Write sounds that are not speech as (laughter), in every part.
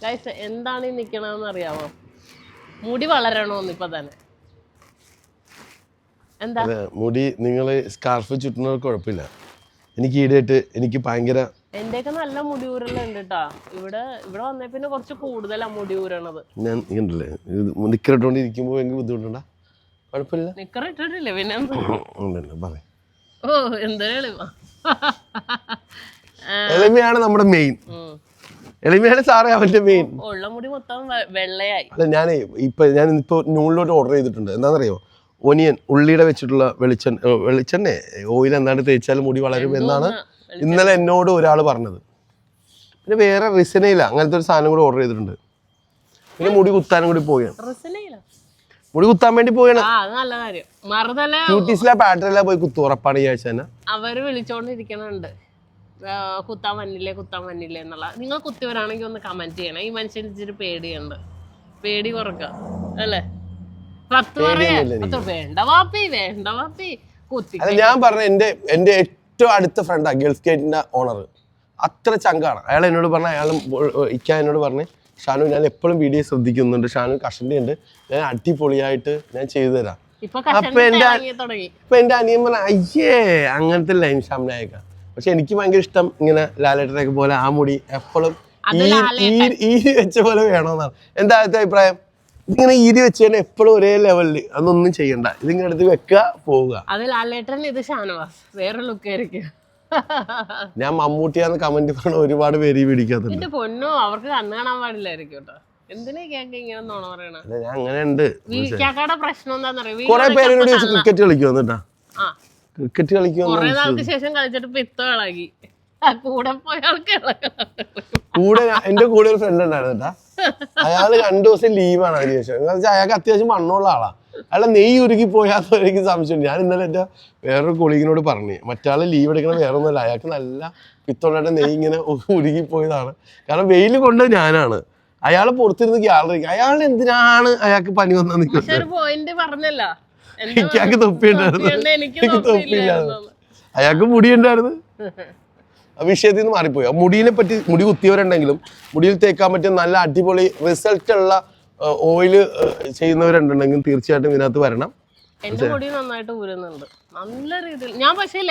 Guys, എന്താണ് ഈ നിക്കണെന്ന് അറിയാമോ മുടി വളരണോന്ന് ഇപ്പൊ തന്നെ. എന്താ? മുടി നിങ്ങൾ സ്കാർഫ് ചുറ്റുന്നത് കുഴപ്പമില്ല. എനിക്ക് ഈടായിട്ട് എനിക്ക് ഭയങ്കര എന്റെയൊക്കെ നല്ല മുടി ഊരലുണ്ട് കേട്ടാ ഇവിടെ ഇവിടെ വന്നേ പിന്നെ കുറച്ച് കൂടുതലാ മുടി ഊരണത്. ഞാൻ ഉണ്ടല്ലേ ഇത് നിക്കറിട്ടോണ്ടിരിക്കുമ്പോൾ എനിക്ക് ബുദ്ധിമുട്ടുണ്ടാ? കുഴപ്പമില്ല. നിക്കർ ഇട്ടിട്ടില്ലേ പിന്നെ? എന്താ? ഓ എന്തൊരു എളിമ. എളിമയാണ് നമ്മുടെ മെയിൻ. എളിമയാണ് സാറേ അവന്റെ മെയിൻ ഉള്ള മുടി മൊത്തം വെള്ളയായി. അല്ല ഞാൻ ഇപ്പൊ ഞാൻ ഇപ്പൊ നൂലിലോട്ട് ഓർഡർ ചെയ്തിട്ടുണ്ട്. എന്താണെന്നറിയോ? ഒനിയൻ ഉള്ളിയുടെ വെച്ചിട്ടുള്ള വെളിച്ചെണ്ണ വെളിച്ചെണ്ണ ഓയിൽ എന്താണ് തേച്ചാൽ മുടി വളരും എന്നാണ് ഇന്നലെ എന്നോട് ഒരാൾ പറഞ്ഞത്. പിന്നെ വേറെ റിസനയില്ല അങ്ങനത്തെ ഒരു സാധനം കൂടി ഓർഡർ ചെയ്തിട്ടുണ്ട്. പിന്നെ മുടി കുത്താനും കൂടി പോവുകയാണ്. മുടി കുത്താൻ വേണ്ടി പോവുകയാണ്. ആ നല്ല കാര്യം. മറുതല ക്യൂട്ടീസിലെ പാറ്ററിലെ പോയി കുത്തു ഉറപ്പാണ് ഈ ആഴ്ച അവർ വിളിച്ചോണ്ടിരിക്കണുണ്ട്. കുത്താൻ വന്നില്ലേ കുത്താൻ വന്നില്ലേ എന്നുള്ള. നിങ്ങൾ കുത്തിയവരാണെങ്കിൽ ഒന്ന് കമന്റ് ചെയ്യണം. ഈ മനുഷ്യന് ഇച്ചിരി പേടിയുണ്ട്. പേടി കുറക്ക അല്ലേ? പത്ത് പറയാ വേണ്ട വാപ്പി വേണ്ട വാപ്പി. കുത്തി ഞാൻ പറഞ്ഞ എന്റെ എന്റെ ഏറ്റവും അടുത്ത ഫ്രണ്ടാ ഗൾഫ് ഗേറ്റിന്റെ ഓണർ അത്ര ചങ്കാണ്. അയാൾ എന്നോട് പറഞ്ഞ അയാൾ ഇക്ക എന്നോട് പറഞ്ഞ് ഷാനു ഞാൻ എപ്പോഴും വീഡിയോ ശ്രദ്ധിക്കുന്നുണ്ട്. ഷാനു കഷണ്ടി ഉണ്ട് ഞാൻ അടിപൊളിയായിട്ട് ഞാൻ ചെയ്തു തരാം അപ്പൊ എന്റെ- അപ്പൊ എന്റെ അനിയൻ പറഞ്ഞ അയ്യേ അങ്ങനത്തെ ലൈൻ ഷംനായക്ക പക്ഷെ എനിക്ക് ഭയങ്കര ഇഷ്ടം ഇങ്ങനെ ലാലേട്ടനൊക്കെ പോലെ ആ മുടി എപ്പോഴും. ഈരി വെച്ച പോലെ വേണമെന്നാണ്. എന്താ ആദ്യത്തെ അഭിപ്രായം? ഇതിങ്ങനെ ഈരി വെച്ച് തന്നെ എപ്പോഴും ഒരേ ലെവലിൽ അതൊന്നും ചെയ്യണ്ട. ഇതിങ്ങനെ എടുത്ത് വെക്കുക പോവുക. അത് ലാലേട്ടൻ ഇത് ഷാനവാസ്. വേറെ ലുക്ക് ആയിരിക്കും. ഞാൻ മമ്മൂട്ടിയാന്ന് കമന്റ് പറഞ്ഞ ഒരുപാട് പേര് പിടിക്കാത്തുണ്ട് പൊന്നോ അവർക്ക് കണ്ണു കാണാൻ പാടില്ലായിരിക്കും കേട്ടോ. ഞാൻ അങ്ങനെ ഉണ്ട് കുറെ പേരോട് ക്രിക്കറ്റ് ആ. ക്രിക്കറ്റ് കളിക്കുമെന്ന് കുറെ ശേഷം കളിച്ചിട്ട് പിത്ത ഇളകി കൂടെ പോയ കൂടെ എന്റെ കൂടെ ഒരു ഫ്രണ്ട് ഉണ്ടായിരുന്നു അയാൾ രണ്ടു ദിവസം ലീവാണ് അതിന് ശേഷം. എന്ന് വെച്ചാൽ അയാൾക്ക് അത്യാവശ്യം മണ്ണുള്ള ആളാ. അയാളെ നെയ്യ് ഉരുക്കി പോയാൽ എനിക്ക് സംശയമുണ്ട്. ഞാൻ ഇന്നലെ എന്റെ വേറൊരു കൊളീഗിനോട് പറഞ്ഞു. മറ്റാൾ ലീവ് എടുക്കണ വേറെ ഒന്നുമല്ല അയാൾക്ക് നല്ല പിത്തോണ്ടായിട്ട് നെയ്യ് ഇങ്ങനെ ഉരുകി പോയതാണ്. കാരണം വെയിൽ കൊണ്ട് ഞാനാണ്. അയാൾ പുറത്തിരുന്ന് ഗ്യാലറി അയാൾ എന്തിനാണ് അയാൾക്ക് പനി വന്നത് പോയിന്റ് പറഞ്ഞല്ലോ. എനിക്ക് തൊപ്പിയുണ്ട്, എനിക്ക് എനിക്ക് തൊപ്പിയില്ലായിരുന്നു. തൊപ്പിയില്ലായിരുന്നു അയാൾക്ക് മുടിയുണ്ടായിരുന്നു (laughs) ആ വിഷയത്തിൽ നിന്ന് മാറിപ്പോയി. ആ മുടിയെ പറ്റി മുടി കുത്തിയവരുണ്ടെങ്കിലും മുടിയിൽ തേക്കാൻ പറ്റിയ നല്ല അടിപൊളി റിസൾട്ട് ഉള്ള ഓയിൽ ചെയ്യുന്നവരുണ്ടെങ്കിൽ തീർച്ചയായിട്ടും ഇതിനകത്ത് വരണം. എന്റെ മുടി നന്നായിട്ട് ഊരുന്നുണ്ട്. നല്ല രീതിയിൽ. ഞാൻ പക്ഷേ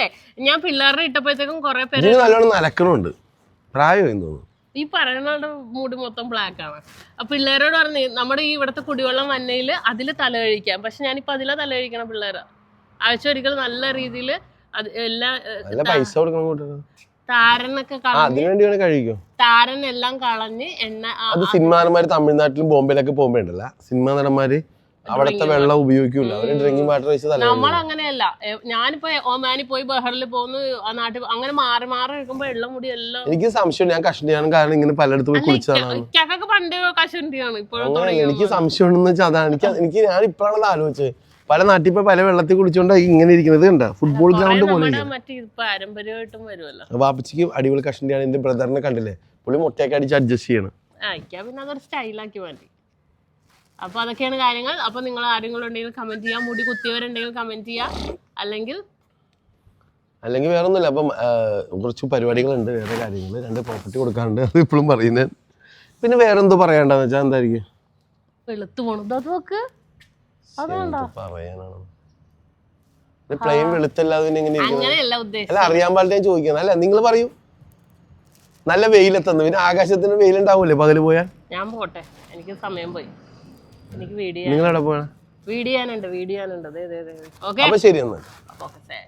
ഞാൻ പിള്ളേരുടെ ഇട്ടപ്പോഴത്തേക്കും കുറെ പേര് നല്ലോണം നലക്കണമുണ്ട് പ്രായം തോന്നുന്നു. ഈ പറയുന്നവരുടെ മൂടി മൊത്തം ബ്ലാക്ക് ആണ്. അപ്പൊ പിള്ളേരോട് പറഞ്ഞു നമ്മുടെ ഈ ഇവിടുത്തെ കുടിവെള്ളം വന്നതിൽ അതിൽ തല കഴിക്കാം. പക്ഷെ ഞാനിപ്പോ അതിലാ തല കഴിക്കണം പിള്ളേരാ. ആഴ്ച ഒരിക്കൽ നല്ല രീതിയിൽ എല്ലാ പൈസ കൊടുക്കണം താരനൊക്കെ കഴിക്കും താരൻ എല്ലാം കളഞ്ഞ് എണ്ണ അത് സിനിമാ നടന്മാര് തമിഴ്നാട്ടിലും ബോംബെയിലൊക്കെ പോകുമ്പോണ്ടല്ല സിനിമാ നടന്മാര് അവിടുത്തെ വെള്ളം ഉപയോഗിക്കൂല. അവർ ഡ്രിങ്കിങ് വാട്ടർ വെച്ച് നമ്മൾ അങ്ങനെയല്ല. ഞാനിപ്പോ ഒമാനിൽ പോയി ബഹറിൽ പോകുന്നു. ആ നാട്ടിൽ അങ്ങനെ മാറി മാറി നിൽക്കുമ്പോ വെള്ളം കൂടി എല്ലാം എനിക്ക് സംശയം ഞാൻ കഷ്ണിയാണ് കാരണം ഇങ്ങനെ പലയിടത്ത് പോയി കുളിച്ചതാണ് പണ്ട് കഷ്ണിയാണ് ഇപ്പോഴും എനിക്ക് സംശയം ഉണ്ടെന്ന് വെച്ചാൽ അതാണ്. എനിക്ക് എനിക്ക് ഞാൻ ഇപ്പോഴാണത് ആലോചിച്ചത്. പല നാട്ടിൽ പോയി പല വെള്ളത്തിൽ കുളിച്ചോണ്ട് ഇങ്ങനെ ഇരിക്കുന്നത് കണ്ട? ഫുട്ബോൾ ഗ്രൗണ്ട് പോലെ വാപ്പച്ചിക്ക് അടിപൊളി കഷണ്ടിയാണ് എന്റെ ബ്രദറിനെ കണ്ടില്ലേ? പുള്ളി മുട്ടയൊക്കെ അടിച്ച് അഡ്ജസ്റ്റ് ചെയ്യണം. പിന്നെ അതൊരു സ്റ്റൈലാക്കി മാറ്റി. അപ്പൊ അതൊക്കെയാണ് കാര്യങ്ങൾ. അപ്പൊ നിങ്ങൾ ആരെങ്കിലും ഉണ്ടെങ്കിൽ കമന്റ് ചെയ്യാം. മുടി കുത്തിയവരുണ്ടെങ്കിൽ കമന്റ് ചെയ്യാം. അല്ലെങ്കിൽ അല്ലെങ്കിൽ വേറെ ഒന്നുമില്ല അപ്പം കുറച്ച് പരിപാടികളുണ്ട്. വേറെ കാര്യങ്ങൾ രണ്ട് പ്രോപ്പർട്ടി കൊടുക്കാറുണ്ട് അത് ഇപ്പോഴും പറയുന്നത് പിന്നെ വേറെ എന്തോ പറയണ്ടെന്ന് വെച്ചാൽ എന്തായിരിക്കും? വെളുത്തു പോണത് അത് നോക്ക്. എന്ത് പറയാനാണ്? പ്ലെയിൻ വെളുത്തല്ലാതെ പിന്നെ എങ്ങനെ അങ്ങനെയല്ല ഉദ്ദേശം അല്ല അറിയാൻ പാടില്ല ഞാൻ ചോദിക്കുന്നത്. അല്ല നിങ്ങൾ പറയൂ. നല്ല വെയിലെത്തുന്നു. പിന്നെ ആകാശത്തിന് വെയിലുണ്ടാവൂലേ? പകൽ പോയാൽ? ഞാൻ പോട്ടെ. എനിക്ക് സമയം പോയി. എനിക്ക് വീഡിയോ പോയാ വീഡിയോ ചെയ്യാനുണ്ട് വീഡിയോ ചെയ്യാനുണ്ട് അതെ അതെ അതെ. ഓക്കെ അപ്പൊ ശരി എന്നാൽ ഓക്കെ